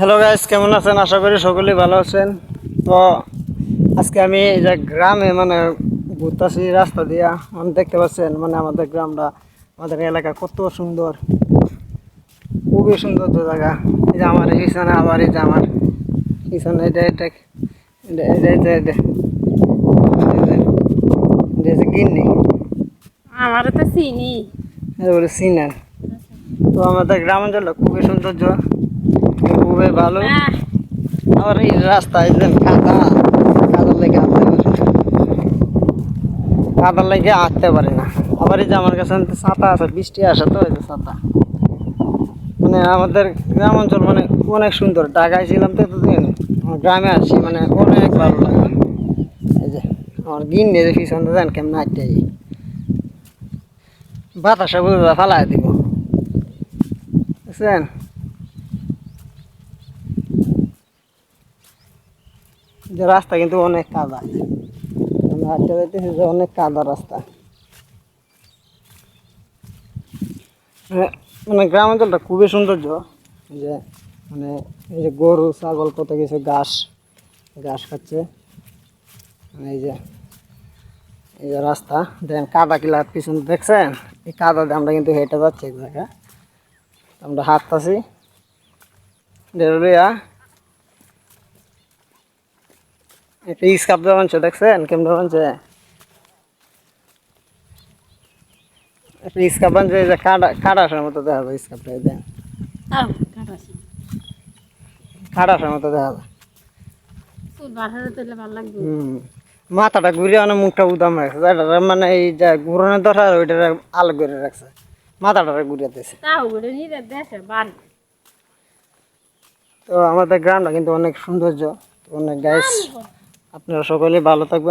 Hello guys কেমন আছেন? আশা করি সকলেই ভালো আছেন। তো আজকে আমি যে গ্রামে মানে ঘুরতেছি রাস্তা দিয়া মানে দেখতে পাচ্ছেন মানে আমাদের গ্রামটা আমাদের এলাকা কত সুন্দর। খুবই সুন্দর তো জায়গা। এই যে আমার ইসানা আবার এই যে আমার ইসানা এটা গিন্নি। আমার তো চিনি। চিনেন। তো আমাদের গ্রামাঞ্চলটা খুবই সৌন্দর্য। খুবই ভালো। আবার এই রাস্তায় যে কাদা কাদার লেগে হাঁটতে পারে কাদার লেগে হাঁটতে পারে না। আবার এই যে আমার কাছে ছাতা আছে, বৃষ্টি আসে তো এই যে ছাতা। মানে আমাদের গ্রাম অঞ্চল মানে অনেক সুন্দর। ঢাকায় ছিলাম তো এতদিন। আমার গ্রামে আসছি মানে অনেক ভালো লাগে। এই যে, আমার গিন নিয়ে যে পিছনে দেন কেমন হাঁটতে যাই। বাতাসে বুঝে ফালাই দিব। বুঝছেন? যে রাস্তা কিন্তু অনেক কাদা। আমি হাঁটতে যাইতেছি যে অনেক কাদা রাস্তা। মানে- মানে গ্রাম অঞ্চলটা খুবই সৌন্দর্য। যে মানে এই যে গরু, ছাগল, কত কিছু, ঘাস ঘাস খাচ্ছে। মানে এই যে এই যে রাস্তা। দেখেন কাদা কিলা পিছন, দেখছেন? এই কাদা দিয়ে আমরা কিন্তু হেঁটে যাচ্ছি এক জায়গা আমরা হাঁটতাছি। ডেলিয়া একটা স্কাপ দেওয়া দেখছেন? কেমন বানছে একটা স্কাপ বানছে যে কাটা কাটাসের মতো দেখা যায় স্কাপটা দেন তাও মতো দেখা যায় চুল বাড়াতে তুললে ভালো লাগবে। হুম। মাথাটা ঘুরে মানে মুখটা উদাম রাখছে যেটা মানে এই যে ঘুরানোর দরকার ওইটা আলো করে রাখছে। মাথাটা দেশে বাড়ি তো আমাদের গ্রামটা কিন্তু অনেক সৌন্দর্য অনেক গাছ আপনারা সকলে ভালো থাকবেন।